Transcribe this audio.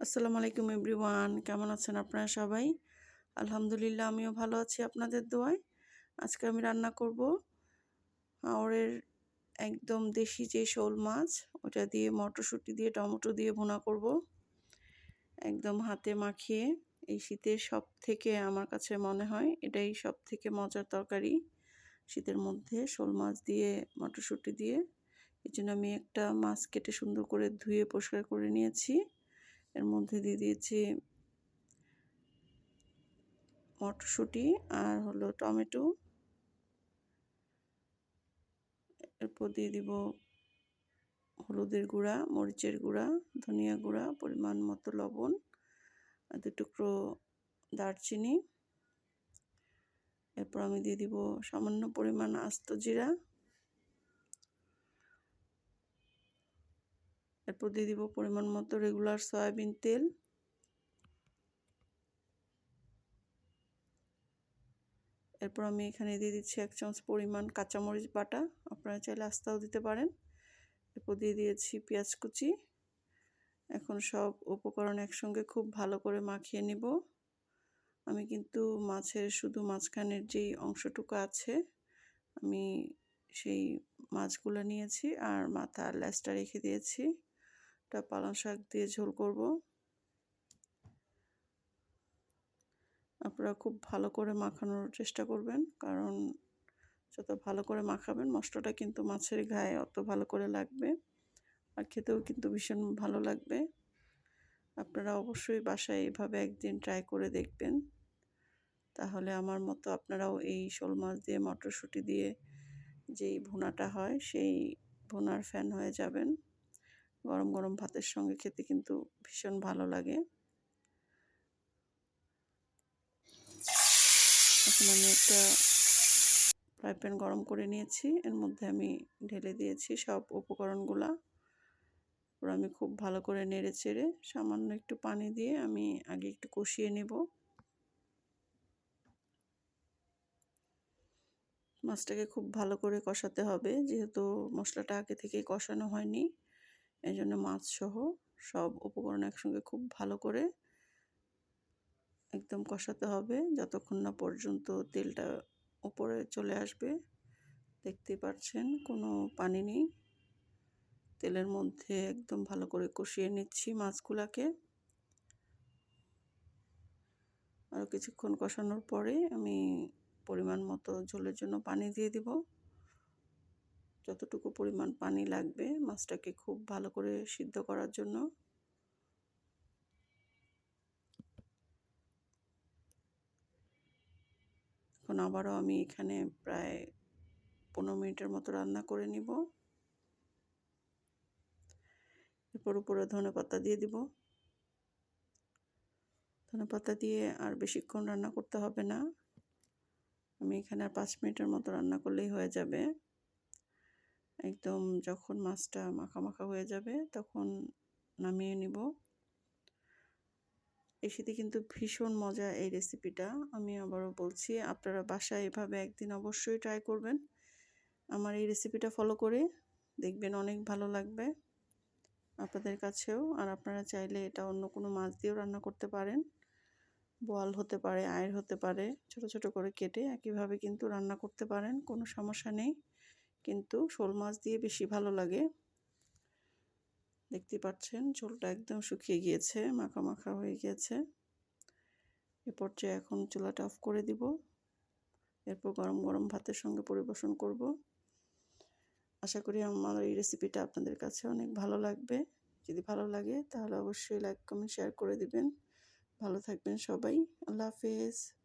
আসসালামু আলাইকুম এভরিওয়ান। কেমন আছেন আপনারা সবাই? আলহামদুলিল্লাহ, আমিও ভালো আছি আপনাদের দোয়ায়। আজকে আমি রান্না করব হাওড়ের একদম দেশি যে শোল মাছ, ওটা দিয়ে মটরশুঁটি দিয়ে, টমেটো দিয়ে ভুনা করব। একদম হাতে মাখিয়ে। এই শীতের সব থেকে আমার কাছে মনে হয় এটাই সব থেকে মজার তরকারি। শীতের মধ্যে শোল মাছ দিয়ে, মটরশুঁটি দিয়ে। এই জন্য আমি একটা মাছ কেটে সুন্দর করে ধুয়ে পরিষ্কার করে নিয়েছি। এর মধ্যে দিয়ে দিয়েছি মটরশুঁটি আর হলো টমেটো। এরপর দিয়ে দিব হলুদের গুঁড়া, মরিচের গুঁড়া, ধনিয়া গুঁড়া, পরিমাণ মতো লবণ আর দু টুকরো দারচিনি। এরপর আমি দিয়ে দিব সামান্য পরিমাণ আস্ত জিরা। এরপর দিয়ে দিব পরিমাণ মতো রেগুলার সয়াবিন তেল। এরপর আমি এখানে দিয়ে দিচ্ছি এক চামচ পরিমাণ কাঁচামরিচ বাটা, আপনারা চাইলে আস্তাও দিতে পারেন। এরপর দিয়ে দিয়েছি পেঁয়াজ কুচি। এখন সব উপকরণ একসঙ্গে খুব ভালো করে মাখিয়ে নিব। আমি কিন্তু মাছের শুধু মাঝখানের যেই অংশটুকু আছে, আমি সেই মাছগুলো নিয়েছি আর মাথা ল্যাসটা রেখে দিয়েছি। একটা পালং শাক দিয়ে ঝোল করব। আপনারা খুব ভালো করে মাখানোর চেষ্টা করবেন, কারণ যত ভালো করে মাখাবেন, মশলাটা কিন্তু মাছের গায়ে অত ভালো করে লাগবে আর খেতেও কিন্তু ভীষণ ভালো লাগবে। আপনারা অবশ্যই বাসায় এভাবে একদিন ট্রাই করে দেখবেন। তাহলে আমার মতো আপনারাও এই শোল মাছ দিয়ে, মটরশুঁটি দিয়ে যেই ভুনাটা হয়, সেই ভুনার ফ্যান হয়ে যাবেন। গরম গরম ভাতের সঙ্গে খেতে কিন্তু ভীষণ ভালো লাগে। এখন আমি একটা ফ্রাই প্যান গরম করে নিয়েছি। এর মধ্যে আমি ঢেলে দিয়েছি সব উপকরণগুলা। ওরা আমি খুব ভালো করে নেড়ে চেড়ে সামান্য একটু পানি দিয়ে আমি আগে একটু কষিয়ে নেব। মাছটাকে খুব ভালো করে কষাতে হবে। যেহেতু মশলাটা আগে থেকেই কষানো হয়নি। এই জন্য মাছ সহ সব উপকরণ একসঙ্গে খুব ভালো করে একদম কষাতে হবে। যতক্ষণ না পর্যন্ত তেলটা উপরে চলে আসবে দেখতে পাচ্ছেন কোনো পানি নেই। তেলের মধ্যে একদম ভালো করে কষিয়ে নিচ্ছি মাছগুলাকে। আরও কিছুক্ষণ কষানোর পরে আমি পরিমাণ মতো ঝোলের জন্য পানি দিয়ে দিব। যতটুকু পরিমাণ পানি লাগবে মাছটাকে খুব ভালো করে সিদ্ধ করার জন্য। এখন আবারও আমি এখানে প্রায় পনেরো মিনিটের মতো রান্না করে নিব। এরপর উপরে ধনে পাতা দিয়ে দিব। ধনে পাতা দিয়ে আর বেশিক্ষণ রান্না করতে হবে না। আমি এখানে আর পাঁচ মিনিটের মতো রান্না করলেই হয়ে যাবে। একদম যখন মাছটা মাখা মাখা হয়ে যাবে তখন নামিয়ে নিব। এই কিন্তু ভীষণ মজা এই রেসিপিটা। আমি আবারও বলছি, আপনারা বাসায় এভাবে একদিন অবশ্যই ট্রাই করবেন। আমার এই রেসিপিটা ফলো করে দেখবেন অনেক ভালো লাগবে আপনাদের কাছেও। আর আপনারা চাইলে এটা অন্য কোনো মাছ দিয়েও রান্না করতে পারেন। বোয়াল হতে পারে, আয়ের হতে পারে, ছোট ছোট করে কেটে একইভাবে কিন্তু রান্না করতে পারেন, কোনো সমস্যা নেই। কিন্তু শোল মাছ দিয়ে বেশি ভালো লাগে। দেখতে পাচ্ছেন ঝোলটা একদম শুকিয়ে গিয়েছে, মাখা মাখা হয়ে গিয়েছে। এ পর্যায়ে এখন চুলাটা অফ করে দিব। এরপর গরম গরম ভাতের সঙ্গে পরিবেশন করব। আশা করি আমার এই রেসিপিটা আপনাদের কাছে অনেক ভালো লাগবে। যদি ভালো লাগে তাহলে অবশ্যই লাইক কমেন্ট শেয়ার করে দিবেন। ভালো থাকবেন সবাই। আল্লাহ হাফেজ।